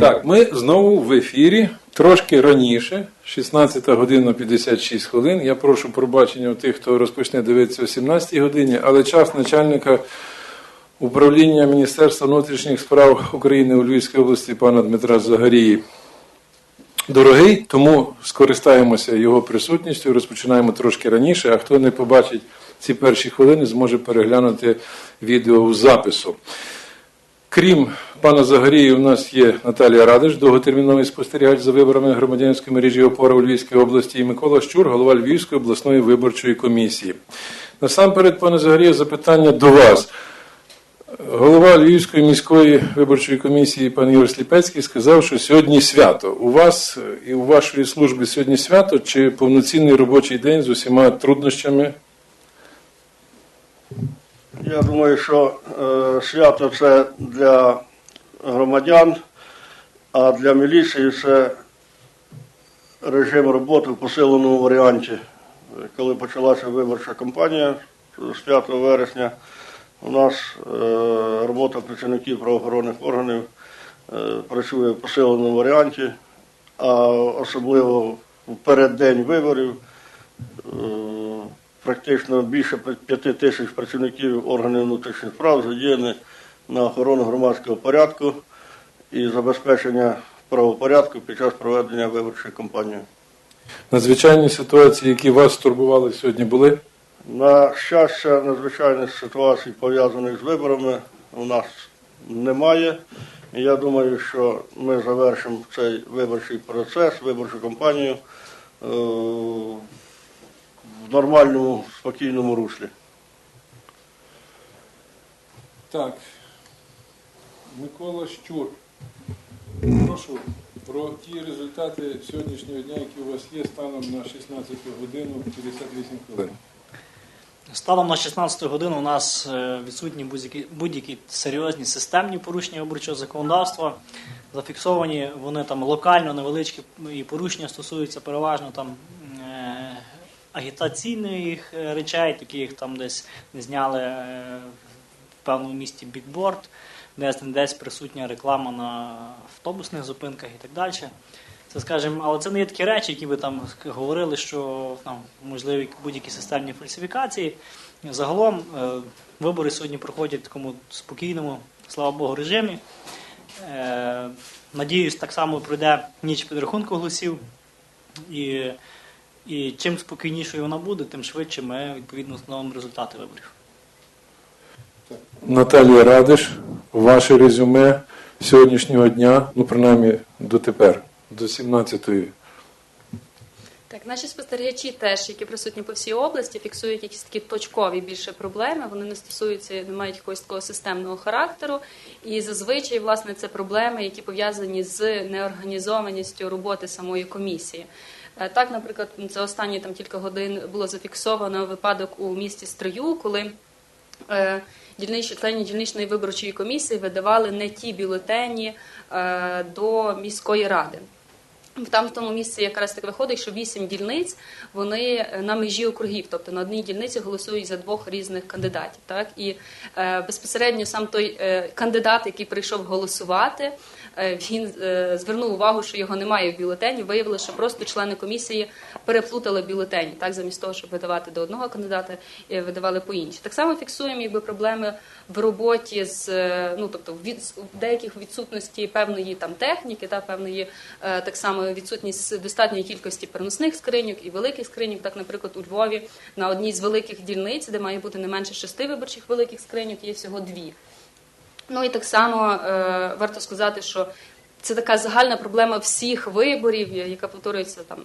Так, ми знову в ефірі, трошки раніше, 16 година 56 хвилин. Я прошу пробачення у тих, хто розпочне дивитися о 17 годині, але час начальника управління Міністерства внутрішніх справ України у Львівській області пана Дмитра Загарії дорогий, тому скористаємося його присутністю, розпочинаємо трошки раніше, а хто не побачить ці перші хвилини, зможе переглянути відео у запису. Крім пана Загарії, у нас є Наталія Радиш, довготерміновий спостерігач за виборами громадянської мережі опора у Львівській області, і Микола Щур, голова Львівської обласної виборчої комісії. Насамперед, пане Загарія, запитання до вас. Голова Львівської міської виборчої комісії пан Ігор Сліпецький сказав, що сьогодні свято. У вас і у вашої служби сьогодні свято чи повноцінний робочий день з усіма труднощами? Я думаю, що е, свято це для громадян, а для міліції це режим роботи в посиленому варіанті. Коли почалася виборча кампанія з 5 вересня, у нас е, робота працівників правоохоронних органів е, працює в посиленому варіанті, а особливо в переддень виборів. Практично більше п'яти тисяч працівників органів внутрішніх справ задіяні на охорону громадського порядку і забезпечення правопорядку під час проведення виборчої кампанії. Надзвичайні ситуації, які вас турбували сьогодні, були? На щастя, надзвичайних ситуацій, пов'язаних з виборами, у нас немає. І я думаю, що ми завершимо цей виборчий процес, виборчу кампанію е, в нормальному, спокійному руслі. Так. Микола Щур. Прошу про ті результати сьогоднішнього дня, які у вас є станом на 16 годину 58 хвилин. Станом на 16 годину у нас е, відсутні будь-які, серйозні системні порушення виборчого законодавства. Зафіксовані вони там локально невеличкі і порушення стосуються переважно там агітаційних е, речей, такі як там десь не зняли е, в певному місті бікборд, десь не десь присутня реклама на автобусних зупинках і так далі. Це скажімо, але це не є такі речі, які ви там говорили, що там можливі будь-які системні фальсифікації. Загалом е, вибори сьогодні проходять в такому спокійному, слава Богу, режимі. Надіюсь, так само пройде ніч підрахунку голосів. І, і чим спокійнішою вона буде, тим швидше ми відповідно встановимо результати виборів. Наталія Радиш, ваше резюме сьогоднішнього дня, ну принаймні дотепер, до 17-ї. Так, наші спостерігачі теж, які присутні по всій області, фіксують якісь такі точкові більше проблеми. Вони не стосуються, не мають якогось такого системного характеру. І зазвичай, власне, це проблеми, які пов'язані з неорганізованістю роботи самої комісії. Е, Так, наприклад, це останні там кілька годин було зафіксовано випадок у місті Стрию, коли е, дільничні члені дільничної виборчої комісії видавали не ті бюлетені е, до міської ради. Там в тому місці якраз так виходить, що вісім дільниць вони на межі округів, тобто на одній дільниці голосують за двох різних кандидатів. Так і е, безпосередньо сам той е, кандидат, який прийшов голосувати, він е, звернув увагу, що його немає в бюлетені. Виявилося, що просто члени комісії переплутали бюлетені, так замість того, щоб видавати до одного кандидата, е, видавали по іншій. Так само фіксуємо якби проблеми в роботі з е, ну тобто від деяких відсутності певної там техніки, та певної е, так само відсутність достатньої кількості переносних скриньок і великих скриньок. Так, наприклад, у Львові на одній з великих дільниць, де має бути не менше шести виборчих великих скриньок, є всього дві. Ну і так само е, варто сказати, що це така загальна проблема всіх виборів, яка повторюється там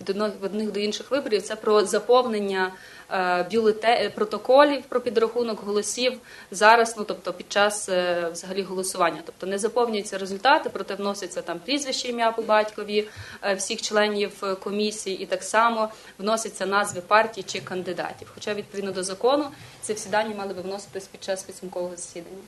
від одних, від одних до інших виборів. Це про заповнення е, бюлете, протоколів про підрахунок голосів зараз, ну тобто під час е, взагалі голосування. Тобто не заповнюються результати, проте вноситься там прізвище, ім'я по батькові е, всіх членів е, комісії, і так само вносяться назви партій чи кандидатів. Хоча відповідно до закону ці всі дані мали би вноситись під час підсумкового засідання.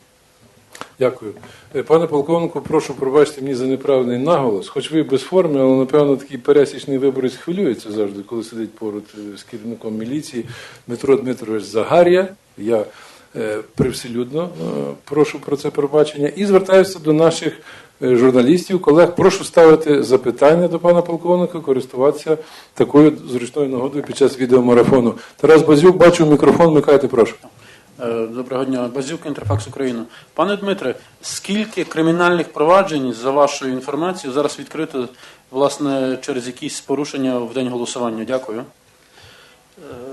Дякую. Е, Пане полковнику, прошу пробачте мені за неправильний наголос. Хоч ви без форми, але напевно такий пересічний виборець хвилюється завжди, коли сидить поруч е, з керівником міліції Дмитро Дмитрович Загар'я. Я е, привселюдно е, прошу про це пробачення. І звертаюся до наших е, журналістів, колег. Прошу ставити запитання до пана полковника, користуватися такою зручною нагодою під час відеомарафону. Тарас Базюк, бачу мікрофон, вмикайте, прошу. Е, Доброго дня, Базюк, Інтерфакс Україна. Пане Дмитре, скільки кримінальних проваджень, за вашою інформацією, зараз відкрито власне через якісь порушення в день голосування? Дякую.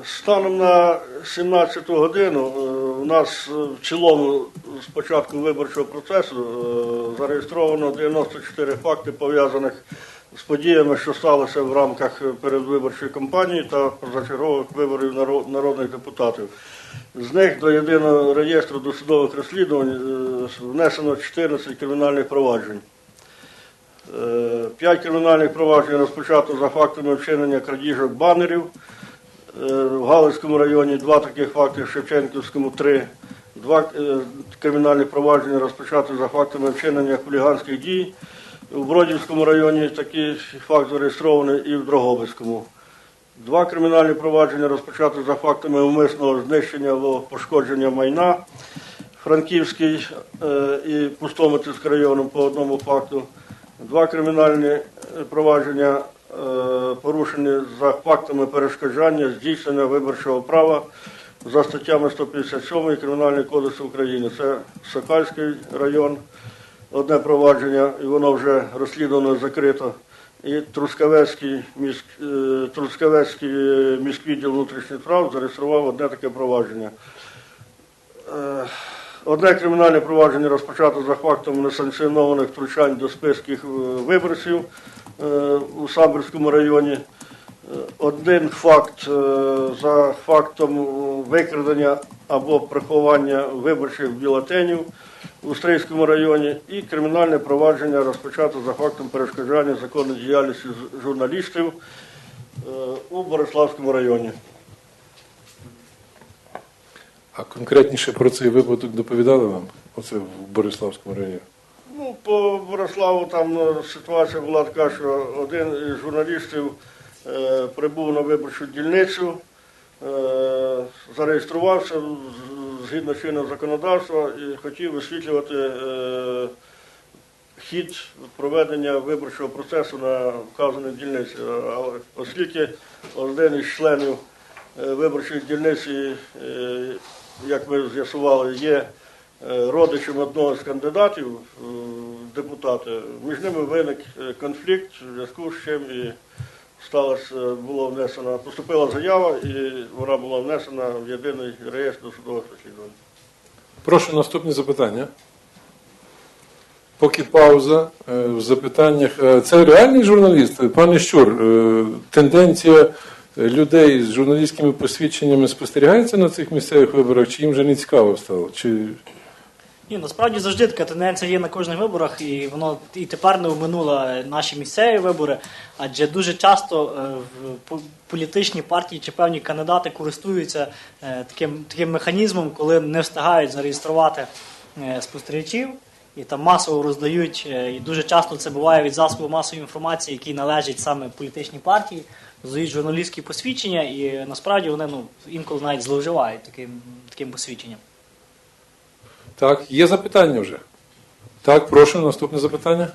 Станом на 17 годину е, у нас е, в цілому з початку виборчого процесу е, зареєстровано 94 факти пов'язаних з подіями, що сталися в рамках передвиборчої кампанії та позачергових виборів народних депутатів. З них до єдиного реєстру досудових розслідувань е, внесено 14 кримінальних проваджень. Е, П'ять кримінальних проваджень розпочато за фактами вчинення крадіжок банерів. Е, В Галицькому районі два таких факти, в Шевченківському три. Два кримінальні провадження розпочато за фактами вчинення хуліганських дій. У Бродівському районі такий факт зареєстрований і в Дрогобицькому. Два кримінальні провадження розпочато за фактами умисного знищення або пошкодження майна. Франківський е, і Пустомитівський районом по одному факту. Два кримінальні е, провадження е, порушені за фактами перешкоджання здійснення виборчого права за статтями 157 Кримінального кодексу України. Це Сокальський район, одне провадження, і воно вже розслідувано закрито. І Трускавецький, міськ, е, Трускавецький е, міськвідділ внутрішніх справ зареєстрував одне таке провадження. Е, Одне кримінальне провадження розпочато за фактом несанкціонованих втручань до списків виборців у Самбірському районі. Один факт за фактом викрадення або приховання виборчих бюлетенів у Стрийському районі і кримінальне провадження розпочато за фактом перешкоджання законної діяльності журналістів е, у Бориславському районі. А конкретніше про цей випадок доповідали вам? Оце в Бориславському районі. Ну, по Бориславу там е, ситуація була така, що один із журналістів е, прибув на виборчу дільницю, зареєструвався згідно чинного законодавства і хотів висвітлювати е, хід проведення виборчого процесу на вказаній дільниці. Оскільки один із членів е, виборчої дільниці, е, як ми з'ясували, є родичем одного з кандидатів депутати, між ними виник конфлікт, в зв'язку з чим і сталося, е, було внесена, поступила заява і вона була внесена в єдиний реєстр судових розслідувань. Прошу наступні запитання. Поки пауза е, в запитаннях. Е, Це реальний журналіст, пане Щур. Тенденція людей з журналістськими посвідченнями спостерігається на цих місцевих виборах, чи їм вже не цікаво стало? Чи Ні, насправді завжди така тенденція є на кожних виборах, і воно і тепер не оминула наші місцеві вибори, адже дуже часто е, в політичні партії чи певні кандидати користуються е, таким, таким механізмом, коли не встигають зареєструвати е, спостерігачів. І там масово роздають, і дуже часто це буває від засобу масової інформації, які належать саме політичній партії, роздають журналістські посвідчення, і насправді вони ну інколи навіть зловживають таким, таким посвідченням. Так, є запитання вже? Так, прошу, наступне запитання.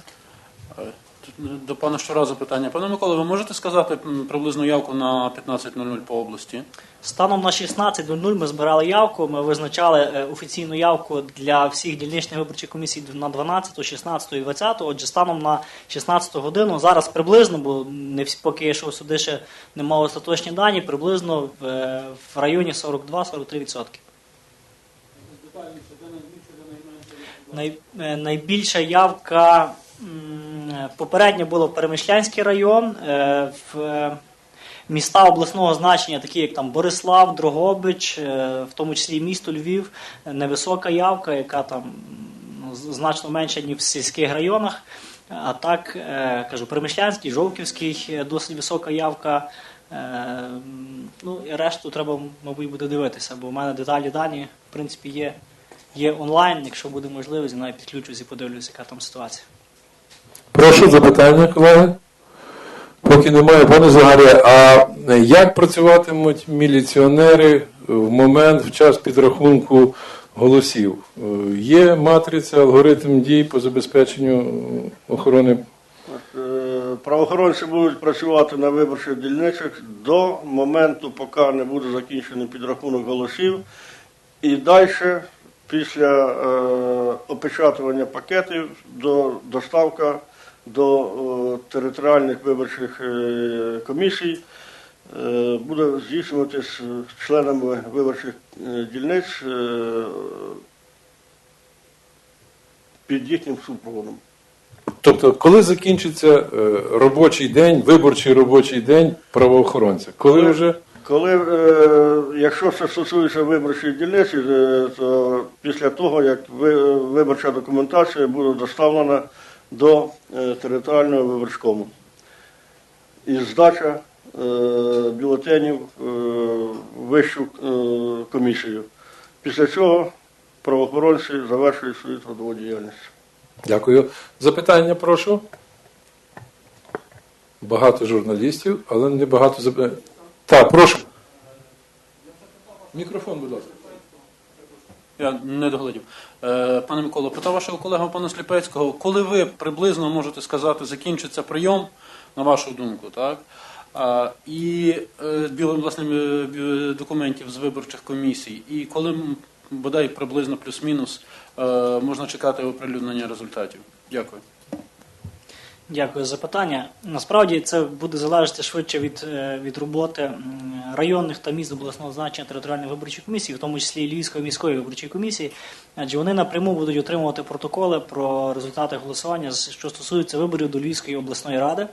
До пана Щура запитання. Пане Микола, ви можете сказати приблизну явку на 15.00 по області? Станом на 16.00 ми збирали явку. Ми визначали е, офіційну явку для всіх дільничних виборчих комісій на 12, 16 і 20. Отже, станом на 16 годину зараз приблизно, бо не всі поки я йшов сюди ще не мав остаточні дані, приблизно в, е, в районі 42-43%. Е, найбільша явка попередньо було Перемишлянський район. е, В е, міста обласного значення, такі як там Борислав, Дрогобич, в тому числі місто Львів, невисока явка, яка там ну, значно менша, ніж в сільських районах. А так, кажу, Перемишлянський, Жовківський, досить висока явка. Ну і решту треба, мабуть, буде дивитися, бо в мене деталі дані, в принципі, є, є онлайн. Якщо буде можливість, я навіть підключусь і подивлюся, яка там ситуація. Прошу запитання, колеги. Поки немає, пане Загаря, а як працюватимуть міліціонери в момент, в час підрахунку голосів. Є матриця, алгоритм дій по забезпеченню охорони. Е, Правоохоронці будуть працювати на виборчих дільницях до моменту, поки не буде закінчений підрахунок голосів. І далі, після е, опечатування пакетів, до доставка до е, територіальних виборчих е, комісій е, буде здійснюватись членами виборчих е, дільниць е, під їхнім супроводом. Тобто, коли закінчиться робочий день, виборчий робочий день правоохоронця? Коли вже Коли, е, якщо це стосується виборчої дільниці, е, то після того, як ви- виборча документація буде доставлена до е, територіального виборчкому. І здача е, бюлетенів е, в вищу е, комісію. Після цього правоохоронці завершують свою трудову діяльність. Дякую. Запитання, прошу. Багато журналістів, але не багато запитань. Так, прошу. Мікрофон, будь ласка. Я не доглядів. Е, пане Миколо, питав вашого колегу пана Сліпецького, коли ви приблизно можете сказати, закінчиться прийом, на вашу думку, так? І е, білим власне е, документів з виборчих комісій, і коли бодай приблизно плюс-мінус можна чекати оприлюднення результатів? Дякую. Дякую за питання. Насправді це буде залежати швидше від, е, від роботи районних та міст обласного значення територіальної виборчої комісії, в тому числі Львівської міської виборчої комісії, адже вони напряму будуть отримувати протоколи про результати голосування, що стосуються виборів до Львівської обласної ради.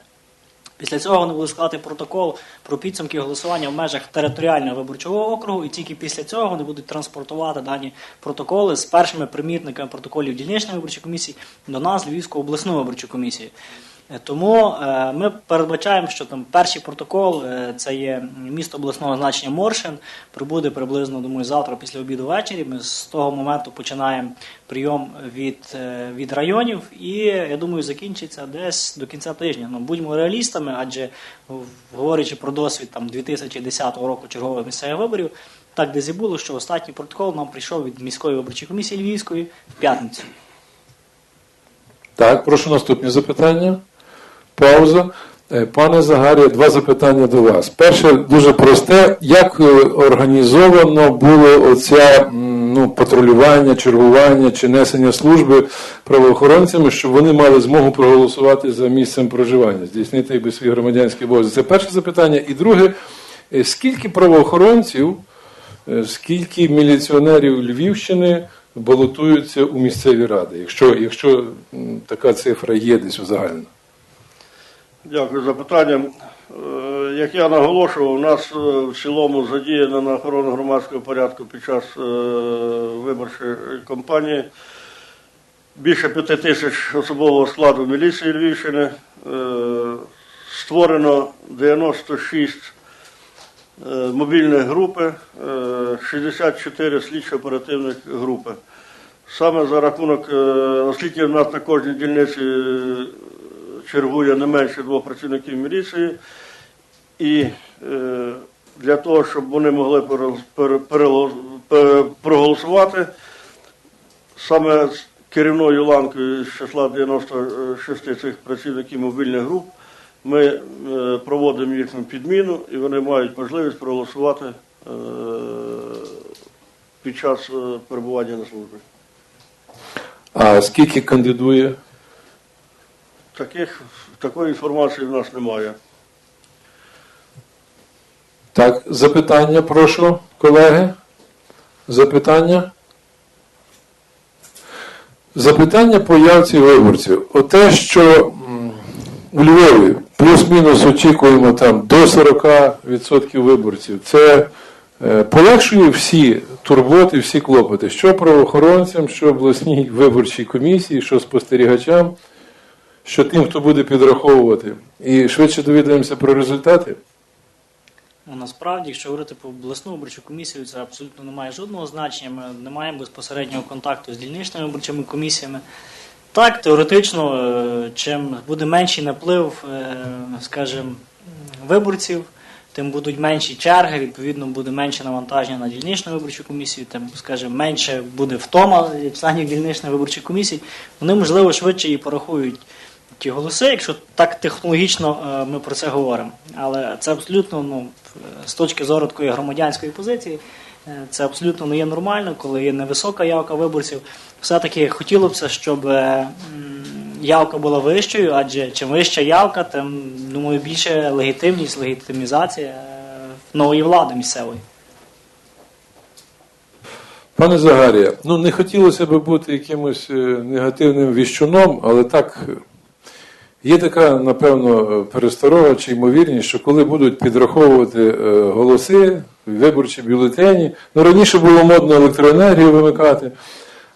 Після цього вони будуть складати протокол про підсумки голосування в межах територіального виборчого округу, і тільки після цього вони будуть транспортувати дані протоколи з першими примітниками протоколів дільничної виборчої комісії до нас, Львівської обласної виборчої комісії. Тому е, ми передбачаємо, що там перший протокол е, це є місто обласного значення Моршин. Прибуде приблизно, думаю, завтра після обіду ввечері. Ми з того моменту починаємо прийом від, е, від районів, і я думаю, закінчиться десь до кінця тижня. Ну будьмо реалістами, адже говорячи про досвід там 2010 року чергових місцевих виборів, так десь і було, що останній протокол нам прийшов від міської виборчої комісії Львівської в п'ятницю. Так, прошу наступні запитання. Пауза. Е, Пане Загарі, два запитання до вас. Перше, дуже просте. Як е, організовано було оця м, ну, патрулювання, чергування чи несення служби правоохоронцями, щоб вони мали змогу проголосувати за місцем проживання, здійснити якби свій громадянський обов'язок? Це перше запитання. І друге, е, скільки правоохоронців, скільки міліціонерів Львівщини балотуються у місцеві ради, якщо, якщо така цифра є десь узагальнена? Дякую за питання. Е, Як я наголошував, у нас е, в цілому задіяно на охорону громадського порядку під час е, виборчої кампанії більше п'яти тисяч особового складу міліції Львівщини. Створено 96 е, мобільних групи, е, 64 слідчо-оперативних групи. Саме за рахунок, оскільки в нас на кожній дільниці чергує не менше двох працівників міліції, і е, для того, щоб вони могли перело- проголосувати, саме з керівною ланкою з числа 96 цих працівників мобільних груп, ми е, проводимо їхню підміну і вони мають можливість проголосувати е, під час е, перебування на службі. А скільки кандидує? Таких, такої інформації в нас немає. Так, запитання, прошу, колеги. Запитання? Запитання по явці виборців. Оте, що у Львові плюс-мінус очікуємо там до 40% виборців, це е, полегшує всі турботи, всі клопоти, що правоохоронцям, що обласній виборчій комісії, що спостерігачам, що тим, хто буде підраховувати. І швидше довідаємося про результати. Ну, насправді, якщо говорити про обласну виборчу комісію, це абсолютно не має жодного значення. Ми не маємо безпосереднього контакту з дільничними виборчими комісіями. Так, теоретично, е, чим буде менший наплив, е, скажімо, виборців, тим будуть менші черги, відповідно буде менше навантаження на дільничну виборчу комісію, тим, скажімо, менше буде втома членів дільничної виборчої комісії. Вони, можливо, швидше і порахують ті голоси, якщо так технологічно е, ми про це говоримо. Але це абсолютно ну, з точки зору такої громадянської позиції, е, це абсолютно не є нормально, коли є невисока явка виборців. Все-таки хотілося б, щоб е, явка була вищою, адже чим вища явка, тим думаю, більше легітимність, легітимізація нової влади місцевої. Пане Загарія, ну не хотілося б бути якимось негативним віщуном, але так є така, напевно, пересторога чи ймовірність, що коли будуть підраховувати е, голоси, виборчі бюлетені, ну раніше було модно електроенергію вимикати,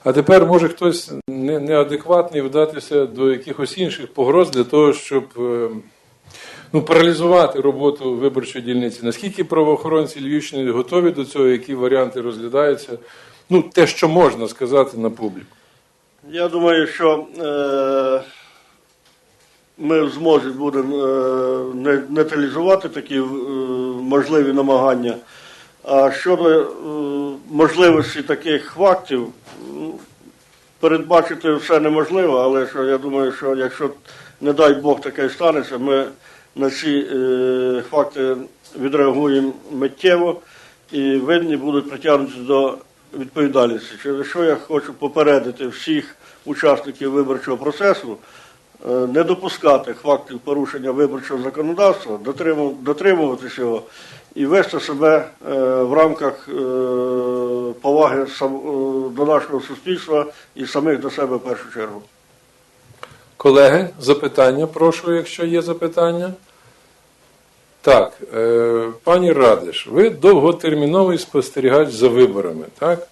а тепер може хтось неадекватний вдатися до якихось інших погроз для того, щоб е, ну, паралізувати роботу виборчої дільниці. Наскільки правоохоронці Львівщини готові до цього, які варіанти розглядаються? Ну, те, що можна сказати на публіку. Я думаю, що е, ми в будемо е, нейтралізувати такі е, можливі намагання. А щодо е, можливості таких фактів, ну, передбачити все неможливо, але що я думаю, що якщо, не дай Бог, таке станеться, ми на ці факти відреагуємо миттєво і винні будуть притягнуті до відповідальності. Через що я хочу попередити всіх учасників виборчого процесу не допускати фактів порушення виборчого законодавства, дотриму- дотримуватися його і вести себе е, в рамках е, поваги е, до нашого суспільства і самих до себе в першу чергу. Колеги, запитання, прошу, якщо є запитання. Так, е, пані Радиш, ви довготерміновий спостерігач за виборами, так?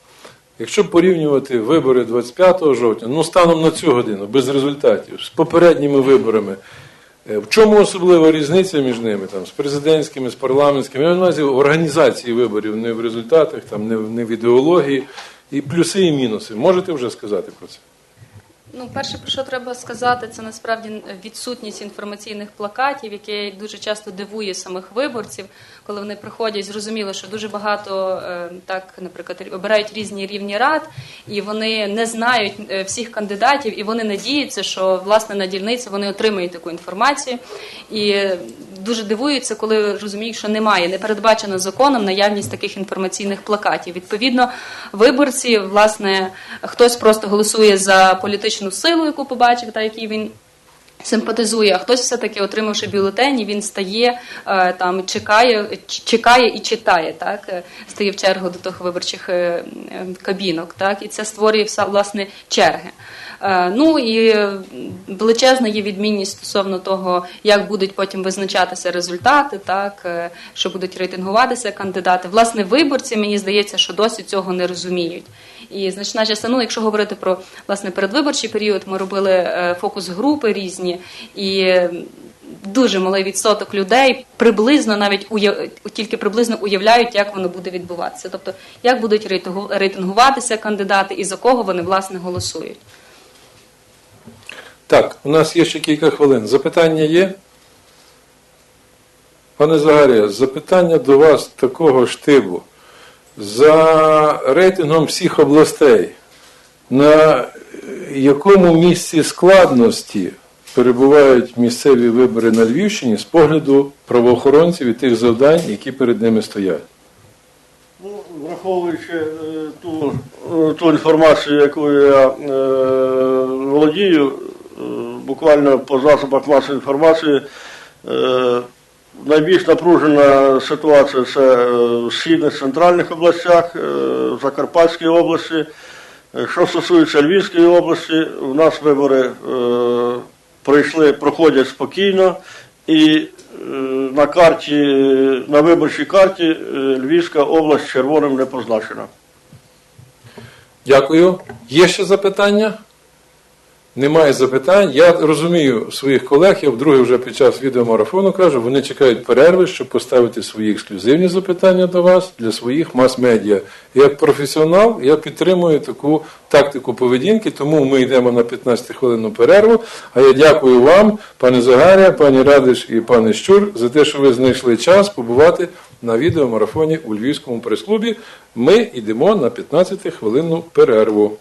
Якщо порівнювати вибори 25 жовтня, ну станом на цю годину, без результатів, з попередніми виборами, е, в чому особлива різниця між ними, там, з президентськими, з парламентськими, я маю в організації виборів, не в результатах, там, не в ідеології, і плюси і мінуси. Можете вже сказати про це? Ну, перше, про що треба сказати, це насправді відсутність інформаційних плакатів, яке дуже часто дивує самих виборців, коли вони приходять, зрозуміло, що дуже багато е, так, наприклад, обирають різні рівні рад, і вони не знають е, всіх кандидатів, і вони надіються, що власне на дільниці вони отримають таку інформацію. І дуже дивуються, коли розуміють, що немає, не передбачено законом наявність таких інформаційних плакатів. Відповідно, виборці, власне, хтось просто голосує за політичну силу, яку побачив, та який він. Симпатизує, а хтось все-таки, отримавши бюлетені, він стає е, там, чекає, чекає і читає, так е, стає в чергу до тих виборчих е, кабінок, так і це створює власне черги. Е, Ну і величезна є відмінність стосовно того, як будуть потім визначатися результати, так е, що будуть рейтингуватися кандидати. Власне, виборці мені здається, що досі цього не розуміють. І значна частина, ну, якщо говорити про власне передвиборчий період, ми робили е, фокус-групи різні і. Дуже малий відсоток людей приблизно навіть уяв... тільки приблизно уявляють, як воно буде відбуватися. Тобто, як будуть рейтингуватися кандидати і за кого вони власне голосують. Так, у нас є ще кілька хвилин. Запитання є? Пане Загарія, запитання до вас такого штибу. За рейтингом всіх областей, на якому місці складності перебувають місцеві вибори на Львівщині з погляду правоохоронців і тих завдань, які перед ними стоять? Ну, враховуючи е, ту, е, ту інформацію, якою я е, володію, буквально по засобах масової інформації, е, найбільш напружена ситуація це е, в східних центральних областях, е, в Закарпатській області. Е, Що стосується Львівської області, у нас вибори е, пройшли, проходять спокійно і е, на карті, на виборчій карті е, Львівська область червоним не позначена. Дякую. Є ще запитання? Немає запитань. Я розумію своїх колег, я вдруге вже під час відеомарафону кажу, вони чекають перерви, щоб поставити свої ексклюзивні запитання до вас для своїх мас-медіа. Як професіонал я підтримую таку тактику поведінки, тому ми йдемо на 15 хвилинну перерву. А я дякую вам, пане Загаря, пані Радиш і пане Щур, за те, що ви знайшли час побувати на відеомарафоні у Львівському прес-клубі. Ми йдемо на 15 хвилинну перерву.